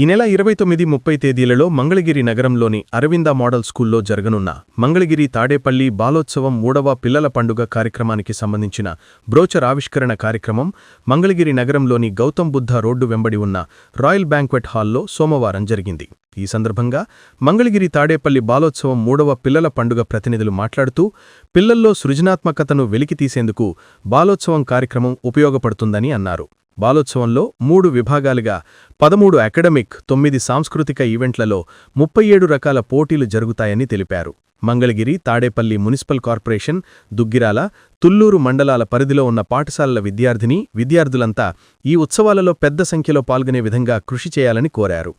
ఈ నెల ఇరవై తొమ్మిది ముప్పై తేదీలలో మంగళగిరి నగరంలోని అరవింద మోడల్ స్కూల్లో జరగనున్న మంగళగిరి తాడేపల్లి బాలోత్సవం మూడవ పిల్లల పండుగ కార్యక్రమానికి సంబంధించిన బ్రోచర్ ఆవిష్కరణ కార్యక్రమం మంగళగిరి నగరంలోని గౌతమ్ బుద్ధ రోడ్డు వెంబడి ఉన్న రాయల్ బ్యాంక్వెట్ హాల్లో సోమవారం జరిగింది. ఈ సందర్భంగా మంగళగిరి తాడేపల్లి బాలోత్సవం మూడవ పిల్లల పండుగ ప్రతినిధులు మాట్లాడుతూ పిల్లల్లో సృజనాత్మకతను వెలికితీసేందుకు బాలోత్సవం కార్యక్రమం ఉపయోగపడుతుందని అన్నారు. బాలోత్సవంలో మూడు విభాగాలుగా పదమూడు అకాడమిక్ తొమ్మిది సాంస్కృతిక ఈవెంట్లలో ముప్పై ఏడు రకాల పోటీలు జరుగుతాయని తెలిపారు. మంగళగిరి తాడేపల్లి మున్సిపల్ కార్పొరేషన్ దుగ్గిరాల తుల్లూరు మండలాల పరిధిలో ఉన్న పాఠశాలల విద్యార్థిని విద్యార్థులంతా ఈ ఉత్సవాలలో పెద్ద సంఖ్యలో పాల్గొనే విధంగా కృషి చేయాలని కోరారు.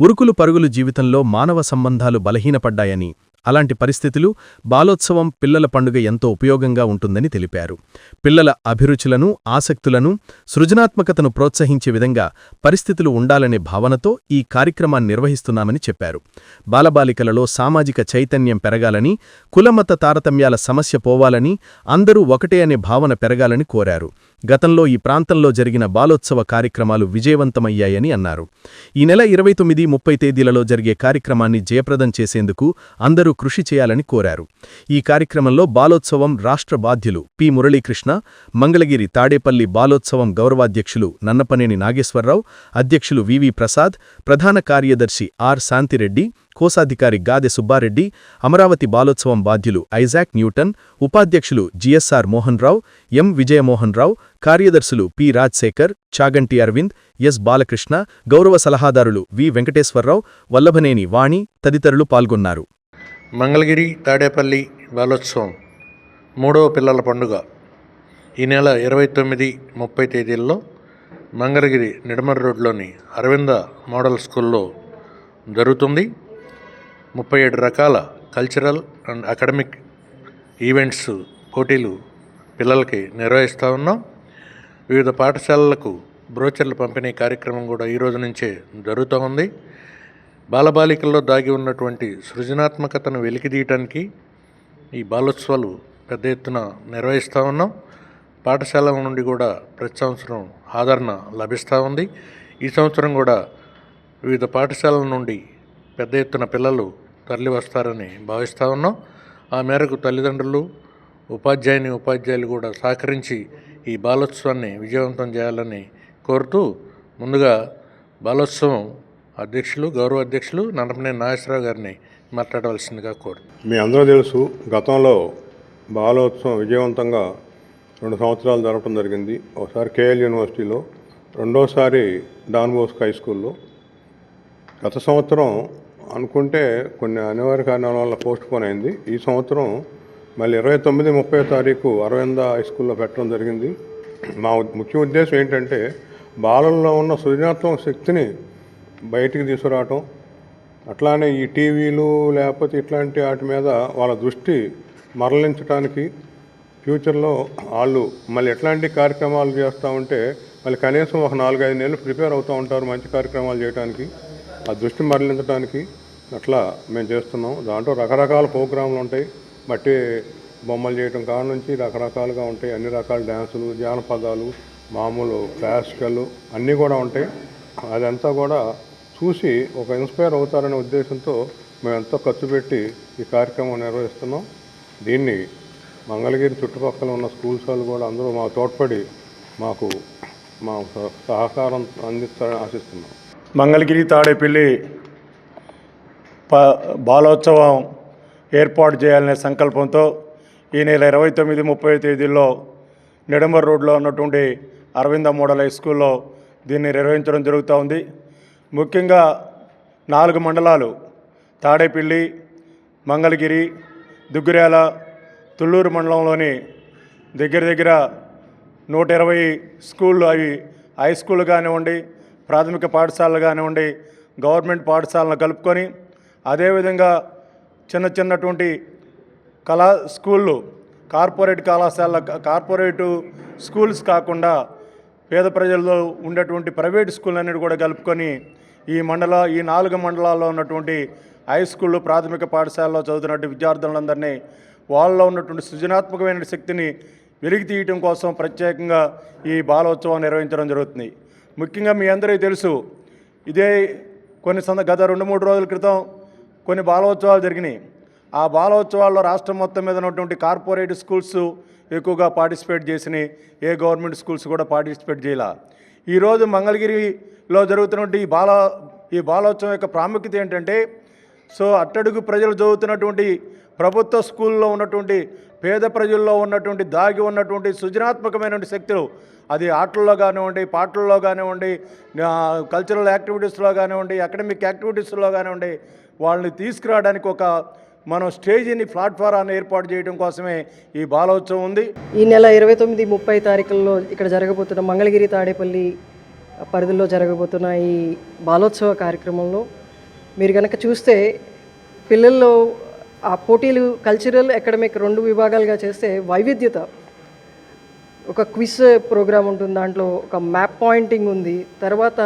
ఉరుకులు పరుగులు జీవితంలో మానవ సంబంధాలు బలహీనపడ్డాయని అలాంటి పరిస్థితులు బాలోత్సవం పిల్లల పండుగ ఎంతో ఉపయోగంగా ఉంటుందని తెలిపారు. పిల్లల అభిరుచులను ఆసక్తులను సృజనాత్మకతను ప్రోత్సహించే విధంగా పరిస్థితులు ఉండాలనే భావనతో ఈ కార్యక్రమాన్ని నిర్వహిస్తున్నామని చెప్పారు. బాలబాలికలలో సామాజిక చైతన్యం పెరగాలని కులమత తారతమ్యాల సమస్య పోవాలని అందరూ ఒకటే అనే భావన పెరగాలని కోరారు. గతంలో ఈ ప్రాంతంలో జరిగిన బాలోత్సవ కార్యక్రమాలు విజయవంతమయ్యాయని అన్నారు. ఈ నెల ఇరవై తొమ్మిది ముప్పై తేదీలలో జరిగే కార్యక్రమాన్ని జయప్రదం చేసేందుకు అందరూ కృషి చేయాలని కోరారు. ఈ కార్యక్రమంలో బాలోత్సవం రాష్ట్ర బాధ్యులు పి. మురళీకృష్ణ మంగళగిరి తాడేపల్లి బాలోత్సవం గౌరవాధ్యక్షులు నన్నపనేని నాగేశ్వరరావు అధ్యక్షులు వివి ప్రసాద్ ప్రధాన కార్యదర్శి ఆర్. శాంతిరెడ్డి కోశాధికారి గాదె సుబ్బారెడ్డి అమరావతి బాలోత్సవం బాధ్యులు ఐజాక్ న్యూటన్ ఉపాధ్యక్షులు జిఎస్ఆర్ మోహన్రావు ఎం విజయమోహన్రావు కార్యదర్శులు పి రాజశేఖర్ చాగంటి అరవింద్ ఎస్ బాలకృష్ణ గౌరవ సలహాదారులు వి వెంకటేశ్వరరావు వల్లభనేని వాణి తదితరులు పాల్గొన్నారు. మంగళగిరి తాడేపల్లి బాలోత్సవం మూడవ పిల్లల పండుగ ఈ నెల ఇరవై తొమ్మిది ముప్పై తేదీల్లో మంగళగిరి నిడమర్ రోడ్లోని అరవింద మోడల్ స్కూల్లో జరుగుతుంది. ముప్పై ఏడు రకాల కల్చరల్ అండ్ అకాడమిక్ ఈవెంట్స్ పోటీలు పిల్లలకి నిర్వహిస్తూ ఉన్నాం. వివిధ పాఠశాలలకు బ్రోచర్ల పంపిణీ కార్యక్రమం కూడా ఈ రోజు నుంచే జరుగుతూ ఉంది. బాలబాలికల్లో దాగి ఉన్నటువంటి సృజనాత్మకతను వెలికిదీయటానికి ఈ బాలోత్సవాలు పెద్ద ఎత్తున నిర్వహిస్తూ ఉన్నాం. పాఠశాలల నుండి కూడా ప్రతి సంవత్సరం ఆదరణ లభిస్తూ ఉంది. ఈ సంవత్సరం కూడా వివిధ పాఠశాలల నుండి పెద్ద ఎత్తున పిల్లలు తరలి వస్తారని భావిస్తూ ఉన్నాం. ఆ మేరకు తల్లిదండ్రులు ఉపాధ్యాయుని ఉపాధ్యాయులు కూడా సహకరించి ఈ బాలోత్సవాన్ని విజయవంతం చేయాలని కోరుతూ ముందుగా బాలోత్సవం అధ్యక్షులు గౌరవ అధ్యక్షులు నన్నపనేని నాగేశ్వరరావు గారిని మాట్లాడవలసిందిగా కోరు మీ అందరూ తెలుసు గతంలో బాలోత్సవం విజయవంతంగా రెండు సంవత్సరాలు జరపడం జరిగింది. ఒకసారి కేఎల్ యూనివర్సిటీలో రెండోసారి డాన్ బోస్క్ హై స్కూల్లో గత సంవత్సరం అనుకుంటే కొన్ని అనివార్య కారణాల వల్ల పోస్ట్ పోన్ అయింది. ఈ సంవత్సరం మళ్ళీ ఇరవై తొమ్మిది ముప్పై తారీఖు అరవింద హై స్కూల్లో పెట్టడం జరిగింది. మా ముఖ్య ఉద్దేశం ఏంటంటే బాలల్లో ఉన్న సృజనాత్మక శక్తిని బయటికి తీసుకురావటం అట్లానే ఈ టీవీలు లేకపోతే ఇట్లాంటి వాటి మీద వాళ్ళ దృష్టి మరలించడానికి ఫ్యూచర్లో వాళ్ళు మళ్ళీ ఎట్లాంటి కార్యక్రమాలు చేస్తూ ఉంటే మళ్ళీ కనీసం ఒక నాలుగైదు నెలలు ప్రిపేర్ అవుతూ ఉంటారు మంచి కార్యక్రమాలు చేయడానికి ఆ దృష్టి మరలించడానికి అట్లా మేము చేస్తున్నాం. దాంట్లో రకరకాల ప్రోగ్రాంలు ఉంటాయి. మట్టి బొమ్మలు చేయటం కాడ నుంచి రకరకాలుగా ఉంటాయి. అన్ని రకాల డ్యాన్సులు జానపదాలు మామూలు క్లాసికల్ అన్నీ కూడా ఉంటాయి. అదంతా కూడా చూసి ఒక ఇన్స్పైర్ అవుతారనే ఉద్దేశంతో మేము ఎంతో ఖర్చు పెట్టి ఈ కార్యక్రమం నిర్వహిస్తున్నాం. దీన్ని మంగళగిరి చుట్టుపక్కల ఉన్న స్కూల్స్ వాళ్ళు కూడా అందరూ మా తోడ్పడి మాకు మా సహకారం అందిస్తారని ఆశిస్తున్నాం. మంగళగిరి తాడేపల్లి ప బాలోత్సవం ఏర్పాటు చేయాలనే సంకల్పంతో ఈ నెల ఇరవై తొమ్మిది ముప్పై తేదీల్లో నిడంబర్ రోడ్లో ఉన్నటువంటి అరవింద మోడల్ హై స్కూల్లో దీన్ని నిర్వహించడం జరుగుతూ ఉంది. ముఖ్యంగా నాలుగు మండలాలు తాడేపల్లి మంగళగిరి దుగ్గిరాల తుళ్ళూరు మండలంలోని దగ్గర దగ్గర నూట ఇరవై స్కూళ్ళు అవి హై స్కూల్ కానివ్వండి ప్రాథమిక పాఠశాలలు కానివ్వండి గవర్నమెంట్ పాఠశాలను కలుపుకొని అదేవిధంగా చిన్న చిన్నటువంటి కళా స్కూళ్ళు కార్పొరేట్ కళాశాల కార్పొరేటు స్కూల్స్ కాకుండా పేద ప్రజల్లో ఉండేటువంటి ప్రైవేట్ స్కూల్ కూడా కలుపుకొని ఈ మండల ఈ నాలుగు మండలాల్లో ఉన్నటువంటి హై స్కూళ్ళు ప్రాథమిక పాఠశాలలో చదువుతున్నటువంటి విద్యార్థులందరినీ వాళ్ళలో ఉన్నటువంటి సృజనాత్మకమైన శక్తిని వెలికి తీయటం కోసం ప్రత్యేకంగా ఈ బాలోత్సవం నిర్వహించడం జరుగుతుంది. ముఖ్యంగా మీ అందరికీ తెలుసు ఇదే కొన్ని సంద గత రెండు మూడు రోజుల క్రితం కొన్ని బాలోత్సవాలు జరిగినాయి. ఆ బాలోత్సవాల్లో రాష్ట్రం మొత్తం మీద ఉన్నటువంటి కార్పొరేట్ స్కూల్స్ ఎక్కువగా పార్టిసిపేట్ చేసినాయి. ఏ గవర్నమెంట్ స్కూల్స్ కూడా పార్టిసిపేట్ చేయాల. ఈరోజు మంగళగిరిలో జరుగుతున్నటువంటి ఈ బాల ఈ బాలోత్సవం యొక్క ప్రాముఖ్యత ఏంటంటే సో అట్టడుగు ప్రజలు చదువుతున్నటువంటి ప్రభుత్వ స్కూల్లో ఉన్నటువంటి పేద ప్రజల్లో ఉన్నటువంటి దాగి ఉన్నటువంటి సృజనాత్మకమైనటువంటి శక్తులు అది ఆటల్లో కానివ్వండి పాటల్లో కానివ్వండి కల్చరల్ యాక్టివిటీస్లో కానివ్వండి అకాడమిక్ యాక్టివిటీస్లో కానివ్వండి వాళ్ళని తీసుకురావడానికి ఒక మనం స్టేజీని ప్లాట్ఫారాన్ని ఏర్పాటు చేయడం కోసమే ఈ బాలోత్సవం ఉంది. ఈ నెల ఇరవై తొమ్మిది ముప్పై తారీఖుల్లో ఇక్కడ జరగబోతున్న మంగళగిరి తాడేపల్లి పరిధిలో జరగబోతున్న ఈ బాలోత్సవ కార్యక్రమంలో మీరు కనుక చూస్తే పిల్లల్లో ఆ పోటీలు కల్చరల్ అకాడమిక్ రెండు విభాగాలుగా చేస్తే వైవిధ్యత. ఒక క్విజ్ ప్రోగ్రామ్ ఉంటుంది దాంట్లో ఒక మ్యాప్ పాయింటింగ్ ఉంది. తర్వాత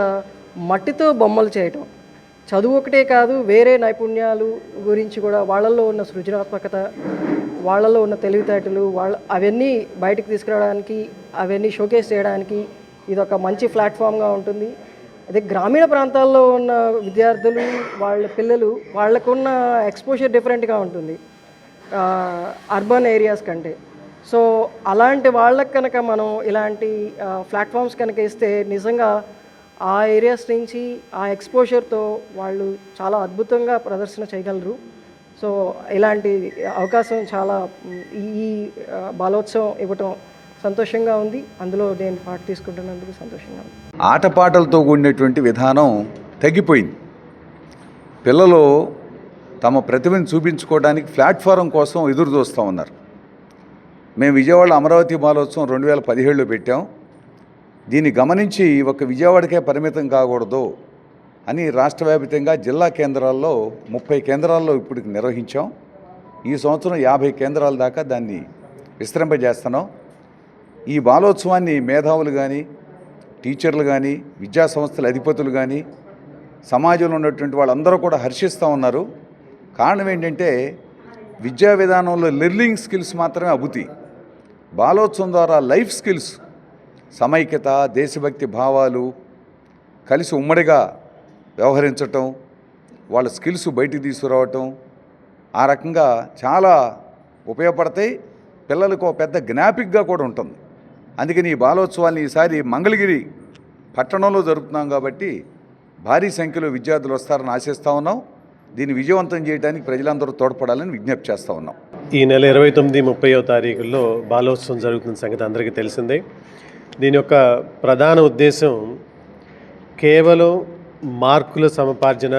మట్టితో బొమ్మలు చేయటం. చదువు ఒకటే కాదు వేరే నైపుణ్యాలు గురించి కూడా వాళ్ళల్లో ఉన్న సృజనాత్మకత వాళ్ళలో ఉన్న తెలివితేటలు వాళ్ళ అవన్నీ బయటకు తీసుకురావడానికి అవన్నీ షోకేస్ చేయడానికి ఇది ఒక మంచి ప్లాట్ఫామ్గా ఉంటుంది. అదే గ్రామీణ ప్రాంతాల్లో ఉన్న విద్యార్థులు వాళ్ళ పిల్లలు వాళ్ళకున్న ఎక్స్పోజర్ డిఫరెంట్గా ఉంటుంది. అర్బన్ ఏరియాస్ కంటే. సో అలాంటి వాళ్ళకి కనుక మనం ఇలాంటి ప్లాట్ఫామ్స్ కనుక ఇస్తే నిజంగా ఆ ఏరియాస్ నుంచి ఆ ఎక్స్పోజర్తో వాళ్ళు చాలా అద్భుతంగా ప్రదర్శన చేయగలరు. సో ఇలాంటి అవకాశం చాలా ఈ బాలోత్సవం ఇవ్వటం సంతోషంగా ఉంది. అందులో నేను పార్ట్ తీసుకుంటున్నందుకు సంతోషంగా ఉంది. ఆటపాటలతో కూడినటువంటి విధానం తగ్గిపోయింది పిల్లలు తమ ప్రతిభను చూపించుకోవడానికి ప్లాట్ఫారం కోసం ఎదురు చూస్తూ ఉన్నారు. మేము విజయవాడ అమరావతి బాలోత్సవం రెండు వేల పదిహేడులో పెట్టాం. దీన్ని గమనించి ఒక విజయవాడకే పరిమితం కాకూడదు అని రాష్ట్ర వ్యాప్తంగా జిల్లా కేంద్రాల్లో ముప్పై కేంద్రాల్లో ఇప్పటికి నిర్వహించాం. ఈ సంవత్సరం యాభై కేంద్రాల దాకా దాన్ని విస్తరింపజేస్తున్నాం. ఈ బాలోత్సవాన్ని మేధావులు కానీ టీచర్లు కానీ విద్యా సంస్థల అధిపతులు కానీ సమాజంలో ఉన్నటువంటి వాళ్ళందరూ కూడా హర్షిస్తూ ఉన్నారు. కారణం ఏంటంటే విద్యా విధానంలో లెర్నింగ్ స్కిల్స్ మాత్రమే అభుతి బాలోత్సవం ద్వారా లైఫ్ స్కిల్స్ సమైక్యత దేశభక్తి భావాలు కలిసి ఉమ్మడిగా వ్యవహరించటం వాళ్ళ స్కిల్స్ బయటికి తీసుకురావటం ఆ రకంగా చాలా ఉపయోగపడతాయి. పిల్లలకు ఒక పెద్ద జ్ఞాపిక్గా కూడా ఉంటుంది. అందుకని ఈ బాలోత్సవాన్ని ఈసారి మంగళగిరి పట్టణంలో జరుపుతున్నాం కాబట్టి భారీ సంఖ్యలో విద్యార్థులు వస్తారని ఆశిస్తూ ఉన్నాం. దీన్ని విజయవంతం చేయడానికి ప్రజలందరూ తోడ్పడాలని విజ్ఞప్తి చేస్తూ ఉన్నాం. ఈ నెల ఇరవై తొమ్మిది ముప్పయో తారీఖుల్లో బాలోత్సవం జరుగుతున్న సంగతి అందరికీ తెలిసిందే. దీని యొక్క ప్రధాన ఉద్దేశం కేవలం మార్కుల సముపార్జన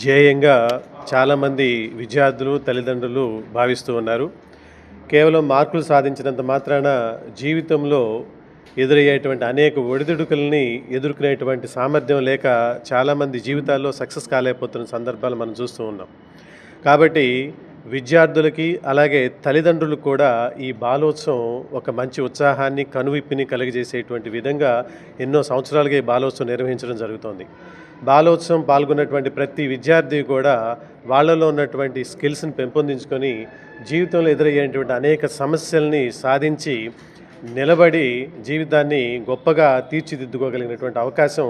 ధ్యేయంగా చాలామంది విద్యార్థులు తల్లిదండ్రులు భావిస్తూ ఉన్నారు. కేవలం మార్కులు సాధించినంత మాత్రాన జీవితంలో ఎదురయ్యేటువంటి అనేక ఒడిదుడుకుల్ని ఎదుర్కొనేటువంటి సామర్థ్యం లేక చాలామంది జీవితాల్లో సక్సెస్ కాలేకపోతున్న సందర్భాలు మనం చూస్తూ ఉన్నాం. కాబట్టి విద్యార్థులకి అలాగే తల్లిదండ్రులకు కూడా ఈ బాలోత్సవం ఒక మంచి ఉత్సాహాన్ని కనువిప్పిని కలిగజేసేటువంటి విధంగా ఎన్నో సంవత్సరాలుగా ఈ బాలోత్సవం నిర్వహించడం జరుగుతోంది. బాలోత్సవం పాల్గొన్నటువంటి ప్రతి విద్యార్థి కూడా వాళ్ళలో ఉన్నటువంటి స్కిల్స్ని పెంపొందించుకొని జీవితంలో ఎదురయ్యేటువంటి అనేక సమస్యల్ని సాధించి నిలబడి జీవితాన్ని గొప్పగా తీర్చిదిద్దుకోగలిగినటువంటి అవకాశం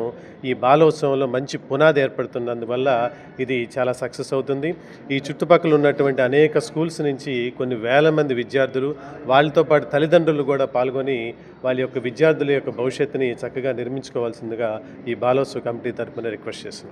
ఈ బాలోత్సవంలో మంచి పునాది ఏర్పడుతున్నందువల్ల ఇది చాలా సక్సెస్ అవుతుంది. ఈ చుట్టుపక్కల ఉన్నటువంటి అనేక స్కూల్స్ నుంచి కొన్ని వేల మంది విద్యార్థులు వాళ్ళతో పాటు తల్లిదండ్రులు కూడా పాల్గొని వాళ్ళ యొక్క విద్యార్థుల యొక్క భవిష్యత్తుని చక్కగా నిర్మించుకోవాల్సిందిగా ఈ బాలోత్సవ కమిటీ తరపున రిక్వెస్ట్ చేస్తున్నాం.